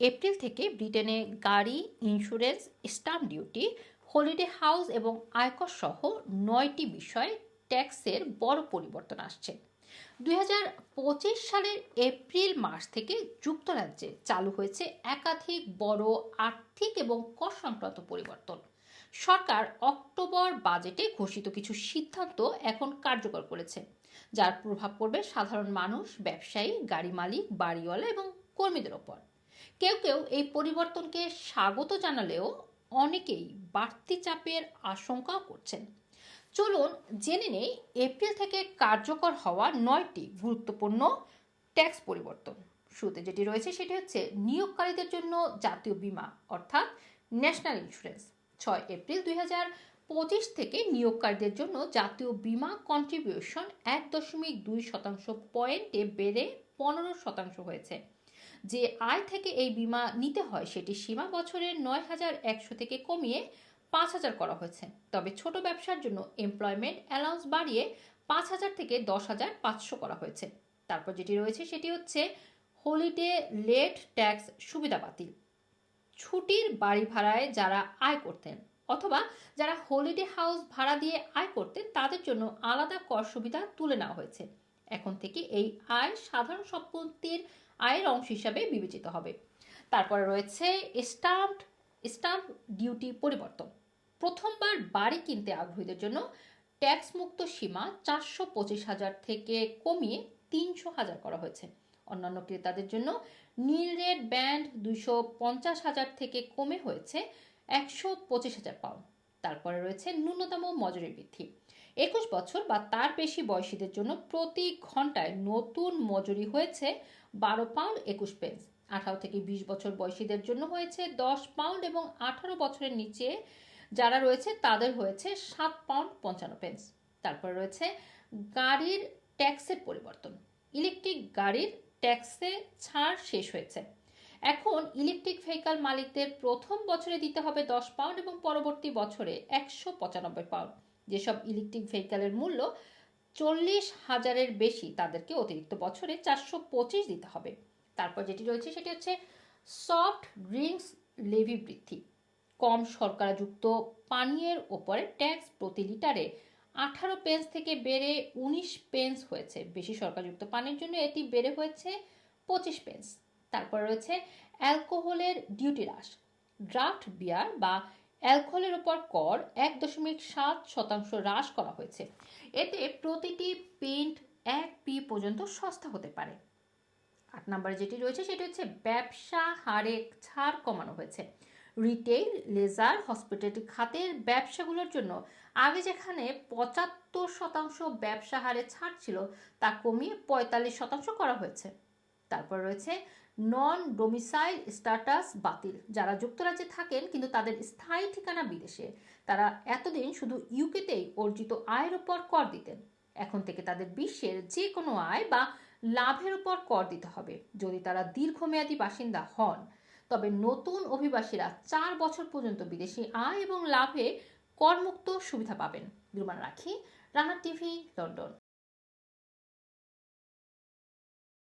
April থেকে ব্রিটেনে গাড়ি insurance stamp duty holiday house এবং আয়কর সহ নয়টি বিষয়ে ট্যাক্সের বড় পরিবর্তন আসছে। দু হাজার পঁচিশ সালের এপ্রিল মাস থেকে যুক্তরাজ্যে চালু হয়েছে একাধিক বড় আর্থিক এবং কর সংক্রান্ত পরিবর্তন। সরকার অক্টোবর বাজেটে ঘোষিত কিছু সিদ্ধান্ত এখন কার্যকর করেছে, যার প্রভাব পড়বে সাধারণ মানুষ, ব্যবসায়ী, গাড়ি মালিক, বাড়িওয়ালা এবং কর্মীদের ওপর। কেউ কেউ এই পরিবর্তনকে স্বাগত জানালেও অনেকেই বাড়তি চাপের আশঙ্কাও করছেন। চলুন জেনে নেই এপ্রিল থেকে কার্যকর হওয়া নয়টি গুরুত্বপূর্ণ ট্যাক্স পরিবর্তন। শুরুতে যেটি রয়েছে সেটি হচ্ছে নিয়োগকারীদের জন্য জাতীয় বীমা, অর্থাৎ ন্যাশনাল ইন্স্যুরেন্স। ছয় এপ্রিল দুই হাজার পঁচিশ থেকে নিয়োগকারীদের জন্য জাতীয় বীমা কন্ট্রিবিউশন এক দশমিক দুই শতাংশ পয়েন্টে বেড়ে পনেরো শতাংশ হয়েছে। যে আয় থেকে এই বীমা নিতে হয় সেটি সীমা বছরের নয় হাজার একশো থেকে কমিয়ে পাঁচ হাজার করা হয়েছে। তবে ছোট ব্যবসার জন্য এমপ্লয়মেন্ট অ্যালাউন্স বাড়িয়ে পাঁচ হাজার থেকে দশ হাজার পাঁচশো করা হয়েছে। তারপর যেটি রয়েছে সেটি হচ্ছে হলিডে লেট ট্যাক্স সুবিধা বাতিল। ছুটির বাড়ি ভাড়ায় যারা আয় করতেন অথবা যারা হলিডে হাউস ভাড়া দিয়ে আয় করতেন তাদের জন্য আলাদা কর সুবিধা তুলে নেওয়া হয়েছে। এখন থেকে এই আয় সাধারণ সম্পত্তির আয়ের অংশ হিসাবে বিবেচিত হবে। তারপরে রয়েছে স্টাম্প স্টাম্প ডিউটি পরিবর্তন। প্রথমবার বাড়ি কিনতে আগ্রহীদের জন্য ট্যাক্স মুক্ত সীমা চারশো পঁচিশ হাজার থেকে কমিয়ে তিনশো হাজার করা হয়েছে। অন্যান্য ক্রেতাদের জন্য নীল রেড ব্যান্ড দুইশো পঞ্চাশ হাজার থেকে কমে হয়েছে একশো পঁচিশ হাজার পাউন্ড। তারপরে রয়েছে ন্যূনতম মজুরি বৃদ্ধি। একুশ বছর বা তার বেশি বয়সীদের জন্য প্রতি ঘন্টায় নতুন মজুরি হয়েছে বারো পাউন্ড একুশ পেন্স। আঠারো থেকে বিশ বছর বয়সীদের জন্য হয়েছে দশ পাউন্ড এবং আঠারো বছরের নিচে যারা রয়েছে তাদের হয়েছে সাত পাউন্ড পঞ্চান্ন পেন্স। তারপর রয়েছে গাড়ির ট্যাক্সের পরিবর্তন। ইলেকট্রিক গাড়ির ট্যাক্সে ছাড় শেষ হয়েছে। এখন ইলেকট্রিক ভেহিকাল মালিকদের প্রথম বছরে দিতে হবে দশ পাউন্ড এবং পরবর্তী বছরে একশো পঁচানব্বই পাউন্ড যেসব ইলেকট্রিক ভেহিকালের মূল্য চল্লিশ হাজারের বেশি, তাদেরকে অতিরিক্ত বছরে চারশো পঁচিশ দিতে হবে। তারপর যেটি রয়েছে সেটি হচ্ছে সফট ড্রিঙ্কস লেভি বৃদ্ধি। কম শর্করাযুক্ত পানীয়ের ওপরে ট্যাক্স প্রতি লিটারে আঠারো পেন্স থেকে বেড়ে উনিশ পেন্স হয়েছে। বেশি শর্করাযুক্ত পানির জন্য এটি বেড়ে হয়েছে পঁচিশ পেন্স তারপর রয়েছে অ্যালকোহলের ডিউটি হ্রাস। ড্রাফট বিয়ার বা অ্যালকোহলের উপর কর এক দশমিক সাত শতাংশ হ্রাস করা হয়েছে। এতে প্রতিটি পেন্ট এক পি পর্যন্ত সস্তা হতে পারে। আট নম্বরে যেটি রয়েছে, সেটি হচ্ছে ব্যবসা হারে ছাড় কমানো হয়েছে। রিটেইল, লেজার, হসপিটালিটি খাতের ব্যবসাগুলোর জন্য আগে যেখানে পঁচাত্তর শতাংশ ব্যবসা হারে ছাড় ছিল, তা কমিয়ে পঁয়তাল্লিশ শতাংশ করা হয়েছে। তারপর রয়েছে নন ডোমিসাইল স্ট্যাটাস বাতিল। যারা যুক্তরাজ্যে থাকেন কিন্তু তাদের স্থায়ী ঠিকানা বিদেশে। তারা এতদিন শুধু ইউকেতেই অর্জিত আয়ের উপর কর দিতেন। এখন থেকে তাদের বিশ্বের যে কোনো আয় বা লাভের উপর কর দিতে হবে, যদি তারা দীর্ঘমেয়াদী বাসিন্দা হন। তবে নতুন অভিবাসীরা চার বছর পর্যন্ত বিদেশি আয় এবং লাভে করমুক্ত সুবিধা পাবেন। বিরমান রাখি, রানা টিভি, লন্ডন।